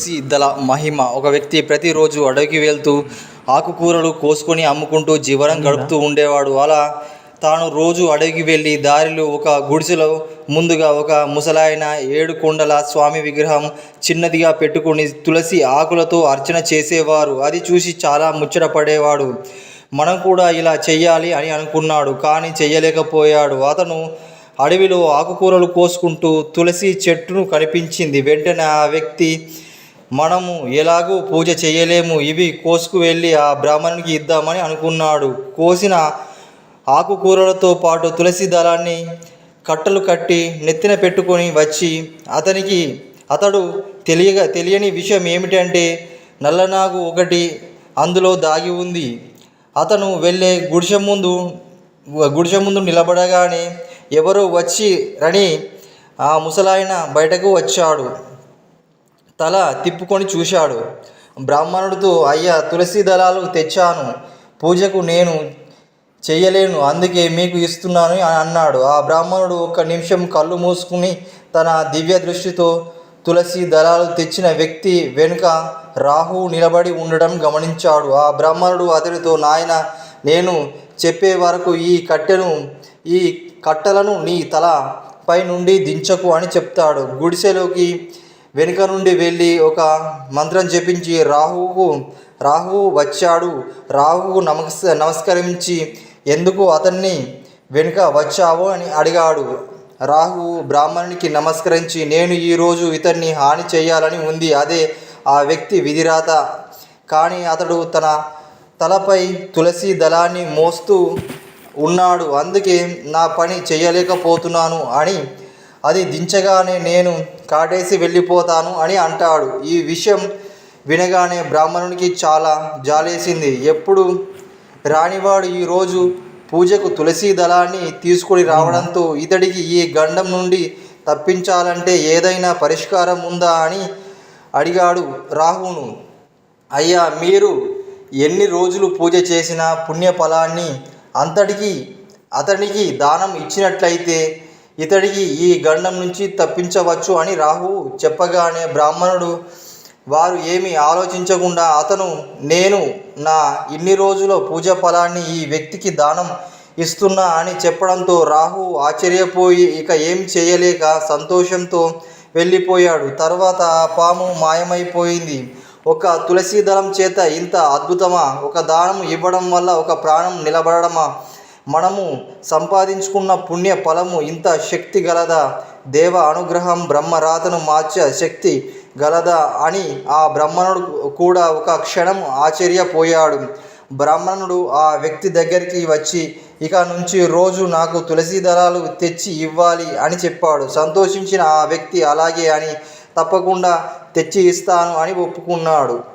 దళ మహిమ. ఒక వ్యక్తి ప్రతిరోజు అడవికి వెళ్తూ ఆకుకూరలు కోసుకొని అమ్ముకుంటూ జీవనం గడుపుతూ ఉండేవాడు. అలా తాను రోజు అడవికి వెళ్ళి దారిలో ఒక గుడిసెలో ముందుగా ఒక ముసలాయన ఏడు కొండల స్వామి విగ్రహం చిన్నదిగా పెట్టుకొని తులసి ఆకులతో అర్చన చేసేవారు. అది చూసి చాలా ముచ్చటపడేవాడు. మనం కూడా ఇలా చెయ్యాలి అని అనుకున్నాడు కానీ చెయ్యలేకపోయాడు. అతను అడవిలో ఆకుకూరలు కోసుకుంటూ తులసి చెట్టును కనిపించింది. వెంటనే ఆ వ్యక్తి మనము ఎలాగూ పూజ చేయలేము. ఇవి కోసుకు వెళ్ళి ఆ బ్రాహ్మణునికి ఇద్దామని అనుకున్నాడు. కోసిన ఆకుకూరలతో పాటు తులసి దళాన్ని కట్టలు కట్టి నెత్తిన పెట్టుకొని వచ్చి అతనికి అతడు తెలియక తెలియని విషయం ఏమిటంటే నల్లనాగు ఒకటి అందులో దాగి ఉంది. అతను వెళ్ళే గుడిసె ముందు గుడిసె ముందు నిలబడగానే ఎవరో వచ్చి రని ఆ ముసలాయన బయటకు వచ్చాడు. తల తిప్పుకొని చూశాడు. బ్రాహ్మణుడితో అయ్యా తులసి దళాలు తెచ్చాను. పూజకు నేను చేయలేను అందుకే మీకు ఇస్తున్నాను అని అన్నాడు. ఆ బ్రాహ్మణుడు ఒక్క నిమిషం కళ్ళు మూసుకుని తన దివ్య దృష్టితో తులసి దళాలు తెచ్చిన వ్యక్తి వెనుక రాహు నిలబడి ఉండడం గమనించాడు. ఆ బ్రాహ్మణుడు అతడితో నాయన నేను చెప్పే వరకు ఈ కట్టెను ఈ కట్టెలను నీ తల పై నుండి దించకు అని చెప్తాడు. గుడిసెలోకి వెనుక నుండి వెళ్ళి ఒక మంత్రం జపించి రాహువుకు రాహువు వచ్చాడు. రాహువుకు నమస్ నమస్కరించి ఎందుకు అతన్ని వెనుక వచ్చావో అని అడిగాడు. రాహువు బ్రాహ్మణునికి నమస్కరించి నేను ఈరోజు ఇతన్ని హాని చేయాలని ఉంది. అదే ఆ వ్యక్తి విధిరాత. కానీ అతడు తన తలపై తులసి దళాన్ని మోస్తూ ఉన్నాడు. అందుకే నా పని చేయలేకపోతున్నాను అని అది దించగానే నేను కాటేసి వెళ్ళిపోతాను అని అంటాడు. ఈ విషయం వినగానే బ్రాహ్మణునికి చాలా జాలేసింది. ఎప్పుడు రానివాడు ఈరోజు పూజకు తులసి దళాన్ని తీసుకొని రావడంతో ఇతడికి ఈ గండం నుండి తప్పించాలంటే ఏదైనా పరిష్కారం ఉందా అని అడిగాడు రాహును అయ్యా మీరు ఎన్ని రోజులు పూజ చేసినా పుణ్యఫలాన్ని అంతటికీ అంతటికి అతనికి దానం ఇచ్చినట్లయితే ఇతడికి ఈ గండం నుంచి తప్పించవచ్చు అని రాహు చెప్పగానే బ్రాహ్మణుడు వారు ఏమి ఆలోచించకుండా అతను నేను నా ఇన్ని రోజుల పూజ ఫలాన్ని ఈ వ్యక్తికి దానం ఇస్తున్నా అని చెప్పడంతో రాహు ఆశ్చర్యపోయి ఇక ఏం చేయలేక సంతోషంతో వెళ్ళిపోయాడు. తర్వాత ఆ పాము మాయమైపోయింది. ఒక తులసి దళం చేత ఇంత అద్భుతమా? ఒక దానం ఇవ్వడం వల్ల ఒక ప్రాణం నిలబడమా మనము సంపాదించుకున్న పుణ్య ఫలము ఇంత శక్తి గలదా? దేవ అనుగ్రహం బ్రహ్మరాతను మార్చే శక్తి గలదా? అని ఆ బ్రాహ్మణుడు కూడా ఒక క్షణం ఆశ్చర్యపోయాడు. బ్రాహ్మణుడు ఆ వ్యక్తి దగ్గరికి వచ్చి ఇక నుంచి రోజు నాకు తులసి దళాలు తెచ్చి ఇవ్వాలి అని చెప్పాడు. సంతోషించిన ఆ వ్యక్తి అలాగే అని తప్పకుండా తెచ్చి ఇస్తాను అని ఒప్పుకున్నాడు.